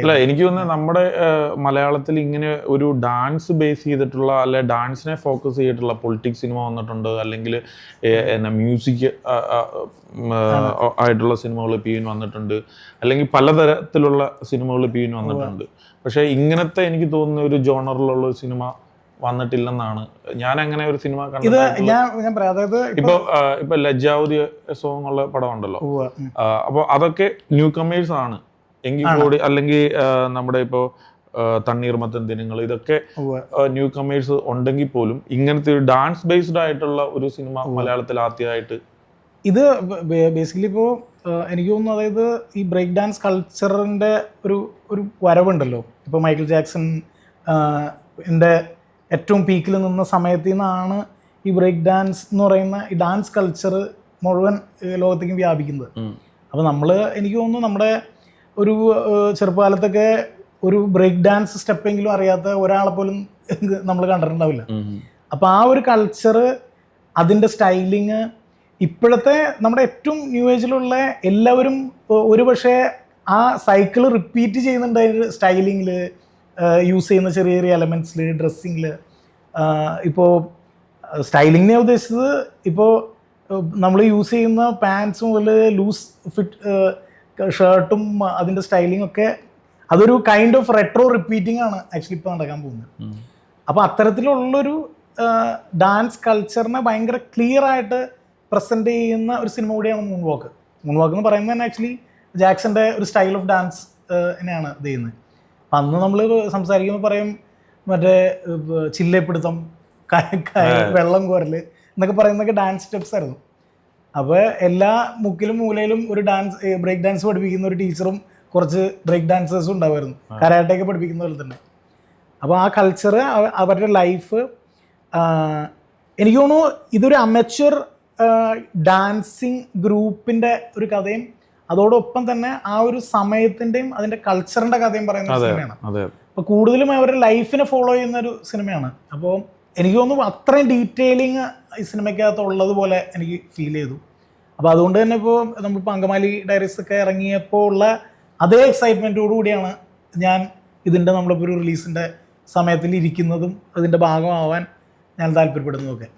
അല്ല എനിക്ക് തോന്നുന്നത് നമ്മുടെ മലയാളത്തിൽ ഇങ്ങനെ ഒരു ഡാൻസ് ബേസ് ചെയ്തിട്ടുള്ള അല്ലെ ഡാൻസിനെ ഫോക്കസ് ചെയ്തിട്ടുള്ള പൊളിറ്റിക്സ് സിനിമ വന്നിട്ടുണ്ട്. അല്ലെങ്കിൽ എന്നാ മ്യൂസിക് ആയിട്ടുള്ള സിനിമകൾ പിൻ വന്നിട്ടുണ്ട്. അല്ലെങ്കിൽ പലതരത്തിലുള്ള സിനിമകൾ പിൻ വന്നിട്ടുണ്ട്. പക്ഷെ ഇങ്ങനത്തെ എനിക്ക് തോന്നുന്ന ഒരു ജോണറിലുള്ള ഒരു സിനിമ വന്നിട്ടില്ലെന്നാണ്. ഞാൻ അങ്ങനെ ഒരു സിനിമ ഇത് ഞാൻ അതായത് ഇപ്പൊ ഇപ്പൊ ലജ്ജാവതി സോങ് ഉള്ള പടം ഉണ്ടല്ലോ. അപ്പൊ അതൊക്കെ ന്യൂ കമേഴ്സ് ആണ്. എങ്കിൽ കൂടി അല്ലെങ്കിൽ നമ്മുടെ ഇപ്പോൾ തണ്ണീർമത്തൻ ദിനങ്ങൾ ഇതൊക്കെ ന്യൂ കമേഴ്സ് ഉണ്ടെങ്കിൽ പോലും ഇങ്ങനത്തെ ഒരു ഡാൻസ് ബേസ്ഡ് ആയിട്ടുള്ള ഒരു സിനിമ മലയാളത്തിൽ ആദ്യമായിട്ട് ഇത് ബേസിക്കലി ഇപ്പോൾ എനിക്ക് തോന്നുന്നു അതായത് ഈ ബ്രേക്ക് ഡാൻസ് കൾച്ചറിന്റെ ഒരു ഒരു വരവുണ്ടല്ലോ. ഇപ്പോൾ മൈക്കിൾ ജാക്സൺ എന്റെ ഏറ്റവും പീക്കിൽ നിന്ന സമയത്ത് നിന്നാണ് ഈ ബ്രേക്ക് ഡാൻസ് എന്ന് പറയുന്ന ഈ ഡാൻസ് കൾച്ചർ മുഴുവൻ ലോകത്തേക്കും വ്യാപിക്കുന്നത്. അപ്പോൾ നമ്മൾ എനിക്ക് തോന്നുന്നു നമ്മുടെ ഒരു ചെറുപ്പകാലത്തൊക്കെ ഒരു ബ്രേക്ക് ഡാൻസ് സ്റ്റെപ്പെങ്കിലും അറിയാത്ത ഒരാളെ പോലും നമ്മൾ കണ്ടിട്ടുണ്ടാവില്ല. അപ്പോൾ ആ ഒരു കൾച്ചർ അതിന്റെ സ്റ്റൈലിങ് ഇപ്പോഴത്തെ നമ്മുടെ ഏറ്റവും ന്യൂ ഏജിലുള്ള എല്ലാവരും ഒരു പക്ഷേ ആ സൈക്കിൾ റിപ്പീറ്റ് ചെയ്യുന്നുണ്ട് അതിന്റെ സ്റ്റൈലിങ്ങിൽ യൂസ് ചെയ്യുന്ന ചെറിയ ചെറിയ എലമെന്റ്സിൽ ഡ്രസ്സിങ്ങിൽ ഇപ്പോൾ സ്റ്റൈലിങ്ങിനെ ഉദ്ദേശിച്ചത് ഇപ്പോൾ നമ്മൾ യൂസ് ചെയ്യുന്ന പാൻസ് മുതൽ ലൂസ് ഫിറ്റ് ഷർട്ടും അതിന്റെ സ്റ്റൈലിംഗ് ഒക്കെ അതൊരു കൈൻഡ് ഓഫ് റെട്രോ റിപ്പീറ്റിംഗ് ആണ് ആക്ച്വലി ഇപ്പോൾ നടക്കാൻ പോകുന്നത്. അപ്പോൾ അത്തരത്തിലുള്ളൊരു ഡാൻസ് കൾച്ചറിനെ ഭയങ്കര ക്ലിയർ ആയിട്ട് പ്രസന്റ് ചെയ്യുന്ന ഒരു സിനിമ കൂടിയാണ് മൂൺ വാക്ക് മൂൺ വാക്ക് എന്ന് പറയുന്നത് തന്നെ ആക്ച്വലി ജാക്സന്റെ ഒരു സ്റ്റൈൽ ഓഫ് ഡാൻസ് തന്നെയാണ് ഇത് ചെയ്യുന്നത്. അപ്പം അന്ന് നമ്മൾ സംസാരിക്കുമ്പോൾ പറയും മറ്റേ ചില്ലപ്പിടുത്തം വെള്ളം കോരൽ എന്നൊക്കെ പറയുന്നതൊക്കെ ഡാൻസ് സ്റ്റെപ്സ് ആയിരുന്നു. അപ്പോൾ എല്ലാ മുക്കിലും മൂലയിലും ഒരു ഡാൻസ് ബ്രേക്ക് ഡാൻസ് പഠിപ്പിക്കുന്ന ഒരു ടീച്ചറും കുറച്ച് ബ്രേക്ക് ഡാൻസേഴ്സും ഉണ്ടാവുമായിരുന്നു കരാട്ടയൊക്കെ പഠിപ്പിക്കുന്ന പോലെ തന്നെ. അപ്പോൾ ആ കൾച്ചർ അവരുടെ ലൈഫ് എനിക്ക് തോന്നുന്നു ഇതൊരു അമച്വർ ഡാൻസിങ് ഗ്രൂപ്പിന്റെ ഒരു കഥയും അതോടൊപ്പം തന്നെ ആ ഒരു സമയത്തിന്റെയും അതിന്റെ കൾച്ചറിന്റെ കഥയും പറയുന്ന സിനിമയാണ്. അപ്പോൾ കൂടുതലും അവരുടെ ലൈഫിനെ ഫോളോ ചെയ്യുന്ന ഒരു സിനിമയാണ്. അപ്പോൾ എനിക്ക് തോന്നുന്നു അത്രയും ഡീറ്റെയിലിങ് ഈ സിനിമയ്ക്കകത്ത് ഉള്ളതുപോലെ എനിക്ക് ഫീൽ ചെയ്തു. അപ്പോൾ അതുകൊണ്ട് തന്നെ ഇപ്പോൾ നമ്മളിപ്പോൾ അങ്കമാലി ഡയറീസ് ഒക്കെ ഇറങ്ങിയപ്പോൾ ഉള്ള അതേ എക്സൈറ്റ്മെന്റോടു കൂടിയാണ് ഞാൻ ഇതിന്റെ നമ്മളിപ്പോൾ ഒരു റിലീസിന്റെ സമയത്തിൽ ഇരിക്കുന്നതും അതിന്റെ ഭാഗമാവാൻ ഞാൻ താല്പര്യപ്പെടുന്നതൊക്കെ